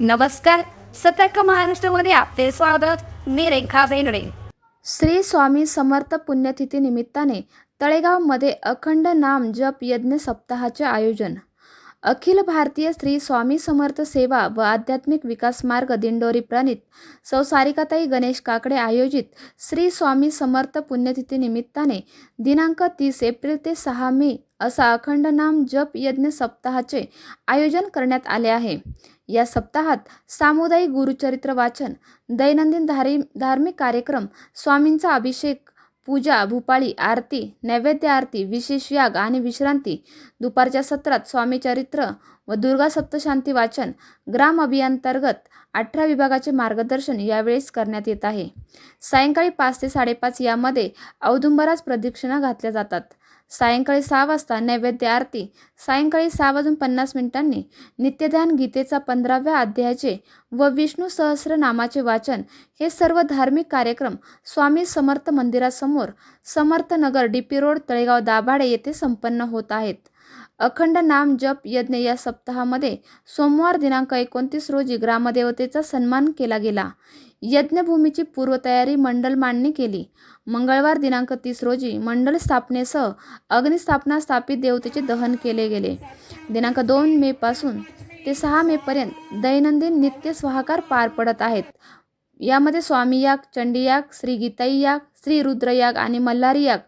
नमस्कार. सतर्क महाराष्ट्रामध्ये आपले स्वागत. मी रेखा बेनडे श्री स्वामी समर्थ पुण्यतिथी निमित्ताने तळेगावमध्ये अखंड नाम जप यज्ञ सप्ताहाचे आयोजन. अखिल भारतीय श्री स्वामी समर्थ सेवा व आध्यात्मिक विकास मार्ग दिंडोरी प्रणित सौ सारिकाताई गणेश काकडे आयोजित श्री स्वामी समर्थ पुण्यतिथी निमित्ताने दिनांक तीस एप्रिल ते सहा मे असा अखंड नाम जप यज्ञ सप्ताहाचे आयोजन करण्यात आले आहे. या सप्ताहात सामुदायिक गुरुचरित्र वाचन दैनंदिन धारी धार्मिक कार्यक्रम स्वामींचा अभिषेक पूजा भूपाळी आरती नैवेद्य आरती विशेष याग आणि विश्रांती. दुपारच्या सत्रात स्वामी चरित्र व दुर्गा सप्तशांती वाचन ग्राम अभियांतर्गत अठरा विभागाचे मार्गदर्शन यावेळेस करण्यात येत आहे. सायंकाळी पाच ते साडेपाच यामध्ये औदुंबरास प्रदक्षिणा घातल्या जातात. सायंकाळी सहा वाजता नैवेद्य आरती सायंकाळी सहा वाजून पन्नास मिनिटांनी नित्यध्यान गीतेचा पंधराव्या अध्यायाचे व विष्णू सहस्र नामाचे वाचन हे सर्व धार्मिक कार्यक्रम स्वामी समर्थ मंदिरासमोर Samarthnagar D P road Talegaon Dabhade येथे संपन्न होत आहेत. अखंड नाम जप यज्ञ या सप्ताहामध्ये सोमवार दिनांक एकोणतीस रोजी ग्रामदेवतेचा सन्मान केला गेला. यज्ञभूमीची पूर्वतयारी मंडल मांडणी केली. मंगळवार दिनांक तीस रोजी मंडल स्थापनेसह अग्निस्थापना स्थापित देवतेचे दहन केले गेले. दिनांक दोन मेपासून ते सहा मेपर्यंत दैनंदिन नित्य स्वाहाकार पार पडत आहेत. यामध्ये स्वामी याग चंडी याग श्री गीताई याग श्री रुद्र याग आणि मल्हारी याग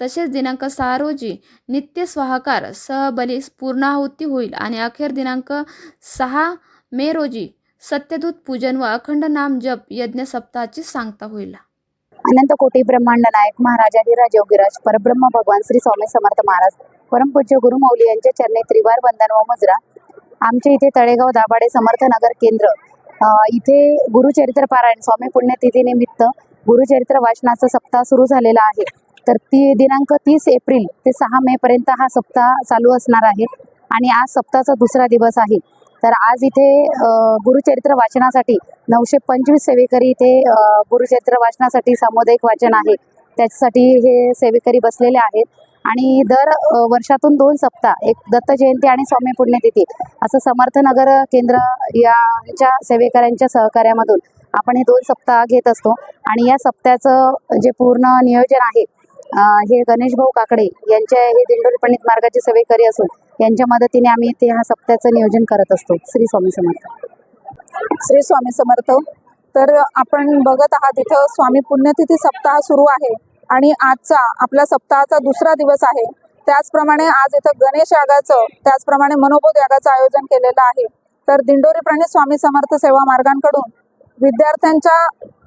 तसेच दिनांक सहा रोजी नित्य स्वाहाकार सहबली पूर्णाहुती होईल आणि अखेर दिनांक सहा मे रोजी सत्यदूत पूजन व अखंड नाम जप यज्ञ सप्ताहाची सांगता होईल. अनंत कोटी ब्रह्मांड नायक महाराजाधिराज योगीराज परब्रह्म भगवान श्री स्वामी समर्थ महाराज परमपूज्य गुरुमौली यांच्या चरणी त्रिवार बंधन व मुजरा. आमच्या इथे तळेगाव दाभाडे समर्थ नगर केंद्र. इथे गुरुचरित्र पारायण स्वामी पुण्यतिथी निमित्त गुरुचरित्र वाचनाचा सप्ताह सुरू झालेला आहे. तर ती दिनांक तीस एप्रिल ते सहा मे पर्यंत हा सप्ताह चालू असणार आहे. आणि आज सप्ताहाचा दुसरा दिवस आहे. तर आज इथे गुरुचरित्र वाचनासाठी नऊशे पंचवीस सेवेकरी इथे गुरुचरित्र वाचनासाठी सामुदायिक वाचन आहे. त्याच्यासाठी हे सेवेकरी बसलेले आहेत. आणि दर वर्षातून दोन सप्ताह एक दत्त जयंती आणि स्वामी पुण्यतिथी असं समर्थनगर केंद्र यांच्या सेवेकऱ्यांच्या सहकार्यामधून आपण हे दोन सप्ताह घेत असतो. आणि या सप्त्याचं जे पूर्ण नियोजन आहे हे गणेश भाऊ काकडे यांच्या हे दिंडोरी पंडित मार्गाचे सेवेकरी असून यांच्या मदतीने आम्ही ते ह्या सप्त्याचं नियोजन करत असतो. श्री स्वामी समर्थ. श्री स्वामी समर्थ. तर आपण बघत आहात इथं स्वामी पुण्यतिथी सप्ताह सुरू आहे आणि आजचा आपल्या सप्ताहाचा दुसरा दिवस आहे. त्याचप्रमाणे आज इथं गणेश यागाचं त्याचप्रमाणे मनोबोध यागाचं आयोजन केलेलं आहे. तर दिंडोरी प्रणित स्वामी समर्थ सेवा मार्गांकडून विद्यार्थ्यांच्या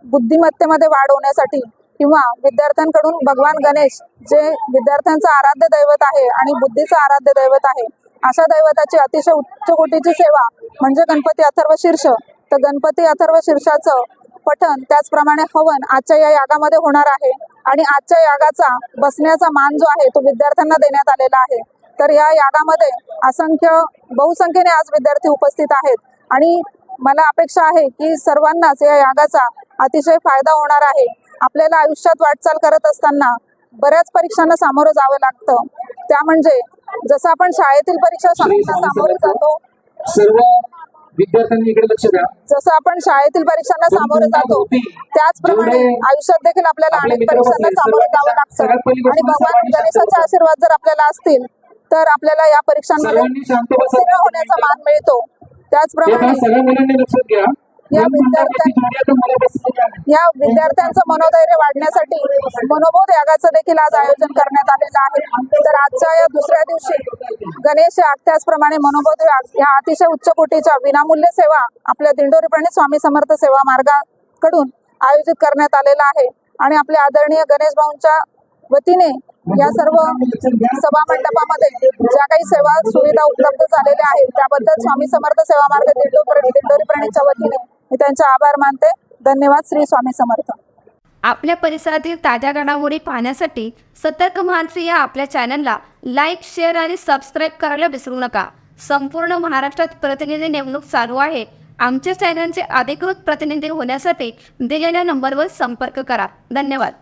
बुद्धिमत्तेमध्ये वाढ होण्यासाठी किंवा विद्यार्थ्यांकडून भगवान गणेश जे विद्यार्थ्यांचं आराध्य दैवत आहे आणि बुद्धीचं आराध्य दैवत आहे अशा दैवताची अतिशय उच्च कोटीची सेवा म्हणजे गणपती अथर्व शीर्ष. तर गणपती अथर्व शीर्षाचं पठन त्याचप्रमाणे हवन आजच्या या यागामध्ये होणार आहे आणि आजच्या यागाचा बसण्याचा मान जो आहे तो विद्यार्थ्यांना देण्यात आलेला आहे. तर या यागामध्ये असंख्य बहुसंख्येने आज विद्यार्थी उपस्थित आहेत आणि मला अपेक्षा आहे की सर्वांनाच या यागाचा अतिशय फायदा होणार आहे. आपल्याला आयुष्यात वाटचाल करत असताना बऱ्याच परीक्षांना सामोरं जावं लागतं. त्या म्हणजे जसं आपण शाळेतील परीक्षा सामोरे जातो. सर्व विद्यार्थ्यांनी इकडे लक्ष द्या. जसं आपण शाळेतील परीक्षांना सामोरे जातो त्याचप्रमाणे आयुष्यात देखील आपल्याला अनेक परीक्षांना सामोरे जावं लागतं. आणि भगवान गणेशाचे आशीर्वाद जर आपल्याला असतील तर आपल्याला या परीक्षांमध्ये होण्याचा मान मिळतो. त्याचप्रमाणे या दोन या विद्यार्थ्यांचं मनोधैर्य वाढण्यासाठी मनोबोध यागाचं देखील आज आयोजन करण्यात आलेलं आहे. तर आजच्या या दुसऱ्या दिवशी गणेश याग त्याचप्रमाणे मनोबोध याग या अतिशय उच्च कोटीच्या विनामूल्य सेवा आपल्या दिंडोरीपणे स्वामी समर्थ सेवा मार्गाकडून आयोजित करण्यात आलेला आहे. आणि आपल्या आदरणीय गणेश भाऊंच्या वतीने या सर्व सभा मंडपामध्ये ज्या काही सेवा सुविधा उपलब्ध झालेल्या आहेत त्याबद्दल स्वामी समर्थ सेवा मार्ग दिंडोरी दिंडोरी वतीने मी त्यांचे आभार मानते. धन्यवाद. श्री स्वामी समर्थ. आपल्या परिसरातील ताज्या घडामोडी पाहण्यासाठी सतर्क माणसे या आपल्या चॅनलला लाईक शेअर आणि सबस्क्राईब करायला विसरू नका. संपूर्ण महाराष्ट्रात प्रतिनिधी नेमणूक चालू आहे. आमच्या चॅनलचे अधिकृत प्रतिनिधी होण्यासाठी दिलेल्या नंबरवर संपर्क करा. धन्यवाद.